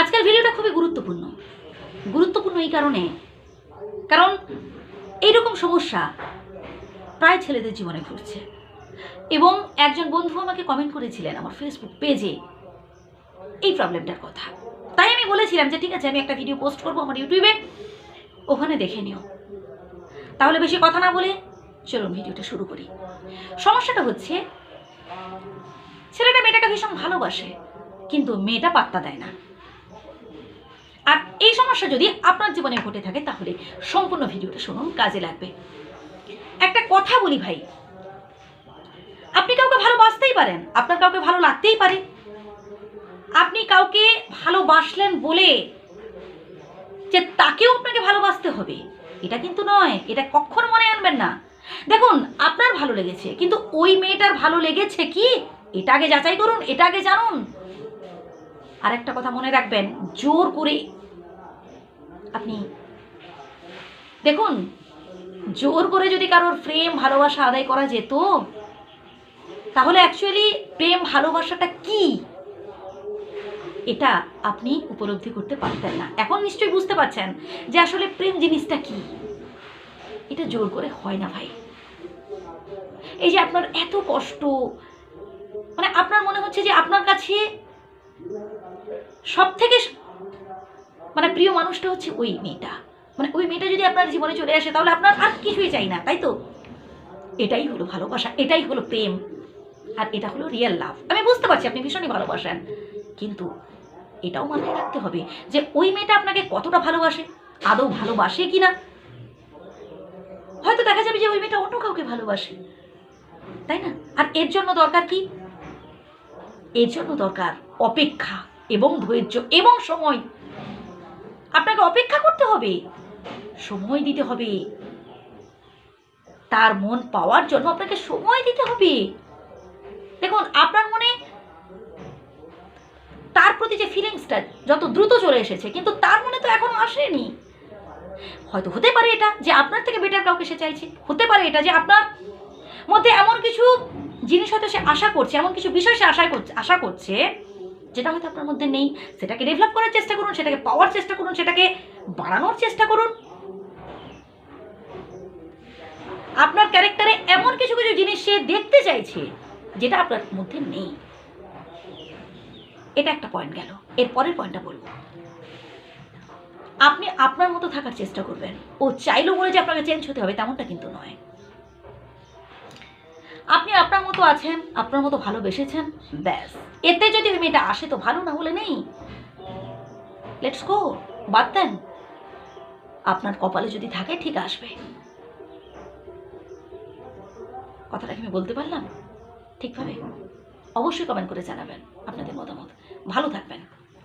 আজকের ভিডিওটা খুবই গুরুত্বপূর্ণ। গুরুত্বপূর্ণ এই কারণে, কারণ এইরকম সমস্যা প্রায় ছেলেদের জীবনে ঘটছে। এবং একজন বন্ধু আমাকে কমেন্ট করেছিলেন আমার ফেসবুক পেজে এই প্রবলেমটার কথা। তাই আমি বলেছিলাম যে, ঠিক আছে, আমি একটা ভিডিও পোস্ট করব আমার ইউটিউবে ওখানে দেখে নিও। তাহলে বেশি কথা না বলে চলুন ভিডিওটা শুরু করি। সমস্যাটা হচ্ছে, ছেলেটা মেয়েটাকে ভীষণ ভালোবাসে, কিন্তু মেয়েটা পাত্তা দেয় না। আর এই সমস্যা যদি আপনার জীবনে ঘটে থাকে, তাহলে সম্পূর্ণ ভিডিওটা শুনুন, কাজে লাগবে। একটা কথা বলি ভাই, আপনি কাউকে ভালোবাসতেই পারেন, আপনার কাউকে ভালো লাগতেই পারে। আপনি কাউকে ভালোবাসলেন বলে যে তাকেও আপনাকে ভালোবাসতে হবে, এটা কিন্তু নয়, এটা কখনো মনে আনবেন না। দেখুন, আপনার ভালো লেগেছে, কিন্তু ওই মেয়েটার ভালো লেগেছে কি? এটা আগে যাচাই করুন, এটা আগে জানুন। আর একটা কথা মনে রাখবেন, জোর করে আপনি দেখুন, জোর করে যদি কারোর প্রেম, ভালোবাসা আদায় করা যেত, তাহলে অ্যাকচুয়ালি প্রেম, ভালোবাসাটা কি? এটা আপনি উপলব্ধি করতে পারতেন না। এখন নিশ্চয়ই বুঝতে পারছেন যে আসলে প্রেম জিনিসটা কি। এটা জোর করে হয় না ভাই। এই যে আপনার এত কষ্ট মানে আপনার মনে হচ্ছে যে আপনার কাছে সব থেকে মানে প্রিয় মানুষটা হচ্ছে ওই মেয়েটা। মানে ওই মেয়েটা যদি আপনার জীবনে চলে আসে, তাহলে আপনার আর কিছুই চাই না, তাই তো? এটাই হলো ভালোবাসা, এটাই হলো প্রেম, আর এটা হলো রিয়েল লাভ আমি বুঝতে পারছি আপনি ভীষণই ভালোবাসেন, কিন্তু এটাও মাথায় রাখতে হবে যে ওই মেয়েটা আপনাকে কতটা ভালোবাসে, আদৌ ভালোবাসে কি না হয়তো দেখা যাবে যে ওই মেয়েটা অন্য কাউকে ভালোবাসে, তাই না? আর এর জন্য দরকার কি? এর জন্য দরকার অপেক্ষা এবং ধৈর্য এবং সময়। আপনাকে অপেক্ষা করতে হবে। সময় দিতে হবে। তার মন পাওয়ার জন্য আপনাকে সময় দিতে হবে। দেখুন, আপনার মনে তার প্রতি যে ফিলিংসটা যত দ্রুত চলে এসেছে, কিন্তু তার মনে তো এখনও আসেনি। হয়তো হতে পারে এটা যে আপনার থেকে বেটার কাউকে সে চাইছে। হতে পারে এটা যে আপনার মধ্যে এমন কিছু জিনিস হয়তো সে আশা করছে, এমন কিছু বিষয় সে আশা করছে আশা করছে যেটা হয়তো আপনার মধ্যে নেই, সেটাকে ডেভেলপ করার চেষ্টা করুন, সেটাকে পাওয়ার চেষ্টা করুন, সেটাকে বাড়ানোর চেষ্টা করুন। আপনার ক্যারেক্টারে এমন কিছু কিছু জিনিস সে দেখতে চাইছে, যেটা আপনার মধ্যে নেই। এটা একটা পয়েন্ট গেল। এর পরের পয়েন্টটা বলব। আপনি আপনার মতো থাকার চেষ্টা করবেন। ও চাইলো বলে যে আপনাকে চেঞ্জ হতে হবে, তেমনটা কিন্তু নয়। আপনি আপনার মতো আছেন, আপনার মতো ভালোবেসেছেন, ব্যাস। এতে যদি ওই মেয়েটা আসে তো ভালো, না হলে নেই। লেটস গো বাদ দেন। আপনার কপালে যদি থাকে, ঠিক আসবে। কথাটা কি আমি বলতে পারলাম? ঠিকভাবে? অবশ্যই কমেন্ট করে জানাবেন আপনাদের মতামত। ভালো থাকবেন।